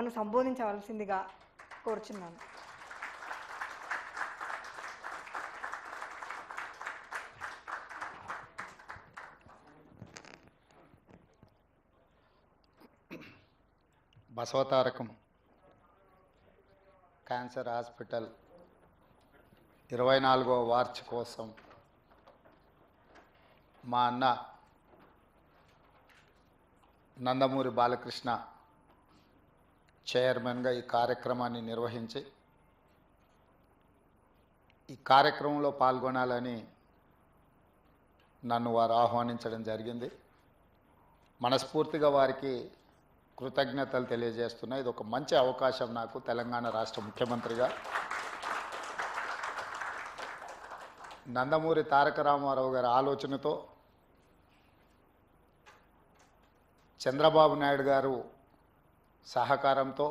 సభను సంబోధించవలసిందిగా కోరుచున్నాను. Basavatarakam cancer hospital ఇరవై నాలుగో వార్చ్ కోసం మా అన్న నందమూరి బాలకృష్ణ చైర్మన్గా ఈ కార్యక్రమాన్ని నిర్వహించి ఈ కార్యక్రమంలో పాల్గొనాలని నన్ను వారు ఆహ్వానించడం జరిగింది. మనస్ఫూర్తిగా వారికి కృతజ్ఞతలు తెలియజేస్తున్నా. ఇది ఒక మంచి అవకాశం నాకు తెలంగాణ రాష్ట్ర ముఖ్యమంత్రిగా. నందమూరి తారక రామారావు గారి ఆలోచనతో చంద్రబాబు నాయుడు గారు సహకారంతో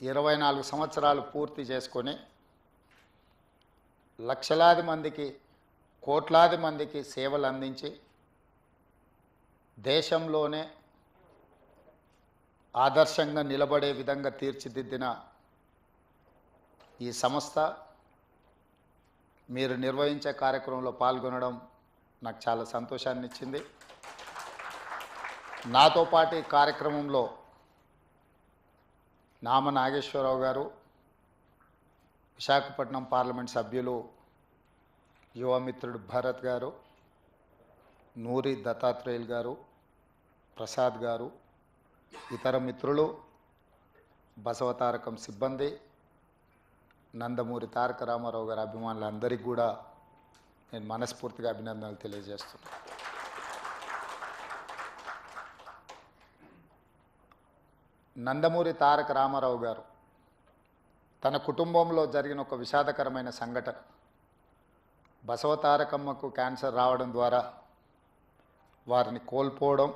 ఇరవై నాలుగు సంవత్సరాలు పూర్తి చేసుకొని లక్షలాది మందికి కోట్లాది మందికి సేవలు అందించి దేశంలోనే ఆదర్శంగా నిలబడే విధంగా తీర్చిదిద్దిన ఈ సంస్థ మీరు నిర్వహించే కార్యక్రమంలో పాల్గొనడం నాకు చాలా సంతోషాన్ని ఇచ్చింది నాతో పాటు ఈ కార్యక్రమంలో నామ నాగేశ్వరరావు గారు విశాఖపట్నం పార్లమెంట్ సభ్యులు యువమిత్రుడు భరత్ గారు నూరి దత్తాత్రేయులు గారు ప్రసాద్ గారు ఇతర మిత్రులు బసవతారకం సిబ్బంది నందమూరి తారక రామారావు గారి అభిమానులందరికీ కూడా నేను మనస్ఫూర్తిగా అభినందనలు తెలియజేస్తున్నాను. నందమూరి తారక రామారావు గారు తన కుటుంబంలో జరిగిన ఒక విషాదకరమైన సంఘటన. బసవతారకమ్మకు క్యాన్సర్ రావడం ద్వారా వారిని కోల్పోవడం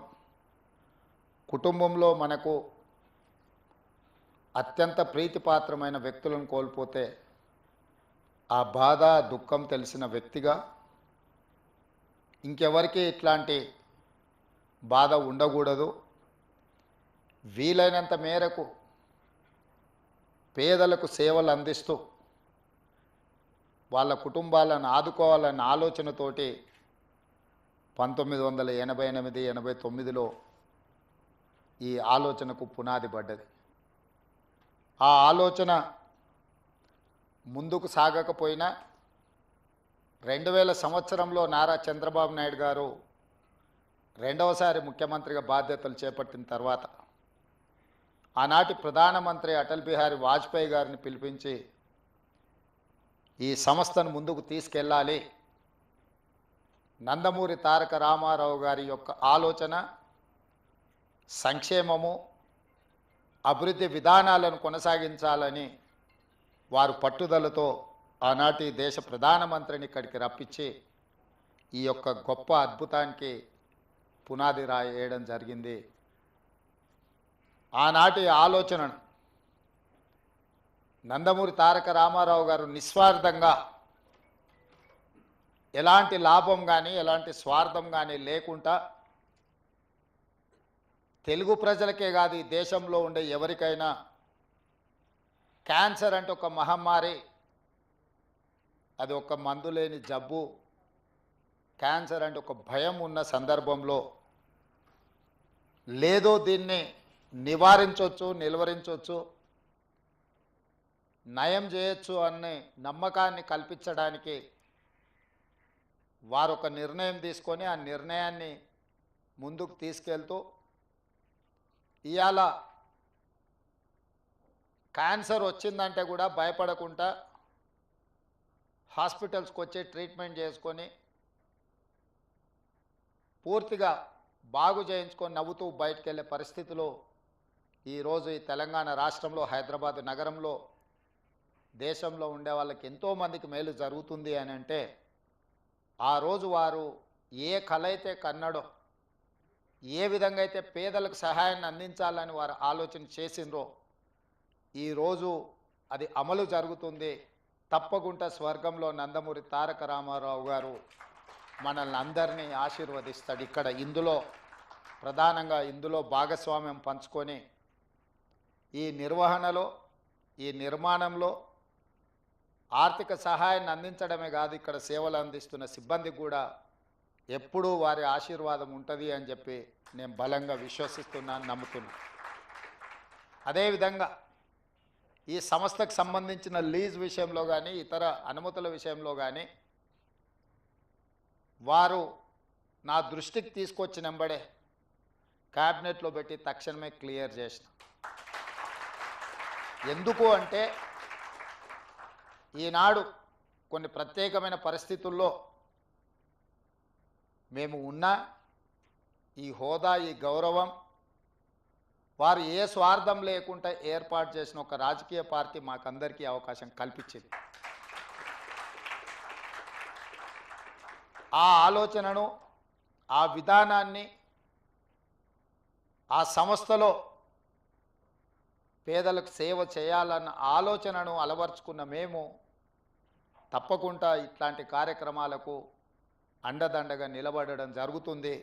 కుటుంబంలో మనకు అత్యంత ప్రీతిపాత్రమైన వ్యక్తులను కోల్పోతే ఆ బాధ దుఃఖం తెలిసిన వ్యక్తిగా ఇంకెవరికి ఇట్లాంటి బాధ ఉండకూడదు. వీలైనంత మేరకు పేదలకు సేవలు అందిస్తూ వాళ్ళ కుటుంబాలను ఆదుకోవాలన్న ఆలోచనతోటి పంతొమ్మిది వందల ఎనభై ఎనిమిది ఎనభై తొమ్మిదిలో ఈ ఆలోచనకు పునాది పడ్డది. ఆ ఆలోచన ముందుకు సాగకపోయినా రెండు వేల సంవత్సరంలో నారా చంద్రబాబు నాయుడు గారు రెండవసారి ముఖ్యమంత్రిగా బాధ్యతలు చేపట్టిన తర్వాత ఆనాటి ప్రధానమంత్రి అటల్ బిహారీ వాజ్పేయి గారిని పిలిపించి ఈ సంస్థను ముందుకు తీసుకెళ్ళాలి. నందమూరి తారక రామారావు గారి యొక్క ఆలోచన సంక్షేమము అభివృద్ధి విధానాలను కొనసాగించాలని వారు పట్టుదలతో ఆనాటి దేశ ప్రధానమంత్రిని ఇక్కడికి రప్పించి ఈ యొక్క గొప్ప అద్భుతానికి పునాది రాయడం జరిగింది. ఆనాటి ఆలోచనను. నందమూరి తారక రామారావు గారు నిస్వార్థంగా ఎలాంటి లాభం కానీ ఎలాంటి స్వార్థం కానీ లేకుండా తెలుగు ప్రజలకే కాదు ఈ దేశంలో ఉండే ఎవరికైనా క్యాన్సర్ అంటే ఒక మహమ్మారి అది ఒక మందు లేని జబ్బు క్యాన్సర్ అంటే ఒక భయం ఉన్న సందర్భంలో లేదో దీన్ని నివారించవచ్చు నిలువరించవచ్చు నయం చేయొచ్చు అనే నమ్మకాన్ని కల్పించడానికి వారు ఒక నిర్ణయం తీసుకొని ఆ నిర్ణయాన్ని ముందుకు తీసుకెళ్తూ ఇవాళ క్యాన్సర్ వచ్చిందంటే కూడా భయపడకుండా హాస్పిటల్స్కి వచ్చి ట్రీట్మెంట్ చేసుకొని పూర్తిగా బాగు చేయించుకొని నవ్వుతూ బయటకు వెళ్ళే పరిస్థితిలో ఈరోజు ఈ తెలంగాణ రాష్ట్రంలో హైదరాబాద్ నగరంలో దేశంలో ఉండే వాళ్ళకి ఎంతోమందికి మేలు జరుగుతుంది అని అంటే ఆ రోజు వారు ఏ కళ అయితే కన్నడో ఏ విధంగా అయితే పేదలకు సహాయాన్ని అందించాలని వారు ఆలోచన చేసిండ్రో ఈరోజు అది అమలు జరుగుతుంది. తప్పకుండా స్వర్గంలో నందమూరి తారక రామారావు గారు మనల్ని అందరినీ ఆశీర్వదిస్తాడు. ఇక్కడ ఇందులో ప్రధానంగా ఇందులో భాగస్వామ్యం పంచుకొని ఈ నిర్వహణలో ఈ నిర్మాణంలో ఆర్థిక సహాయాన్ని అందించడమే కాదు ఇక్కడ సేవలు అందిస్తున్న సిబ్బందికి కూడా ఎప్పుడూ వారి ఆశీర్వాదం ఉంటుంది అని చెప్పి నేను బలంగా విశ్వసిస్తున్నాను నమ్ముతున్నా అదేవిధంగా ఈ సంస్థకు సంబంధించిన లీజ్ విషయంలో కానీ ఇతర అనుమతుల విషయంలో కానీ వారు నా దృష్టికి తీసుకొచ్చినంబడే క్యాబినెట్లో పెట్టి తక్షణమే క్లియర్ చేసిన. ఎందుకు అంటే ఈనాడు కొన్ని ప్రత్యేకమైన పరిస్థితుల్లో మేము ఉన్న ఈ హోదా ఈ గౌరవం వారు ఏ స్వార్థం లేకుండా ఏర్పాటు చేసిన ఒక రాజకీయ పార్టీ మాకందరికీ అవకాశం కల్పించింది. ఆ ఆలోచనను ఆ విధానాన్ని ఆ సంస్థలో పేదలకు సేవ చేయాలన్న ఆలోచనను అలవర్చుకున్న మేము తప్పకుండా ఇట్లాంటి కార్యక్రమాలకు అండదండగా నిలబడడం జరుగుతుంది.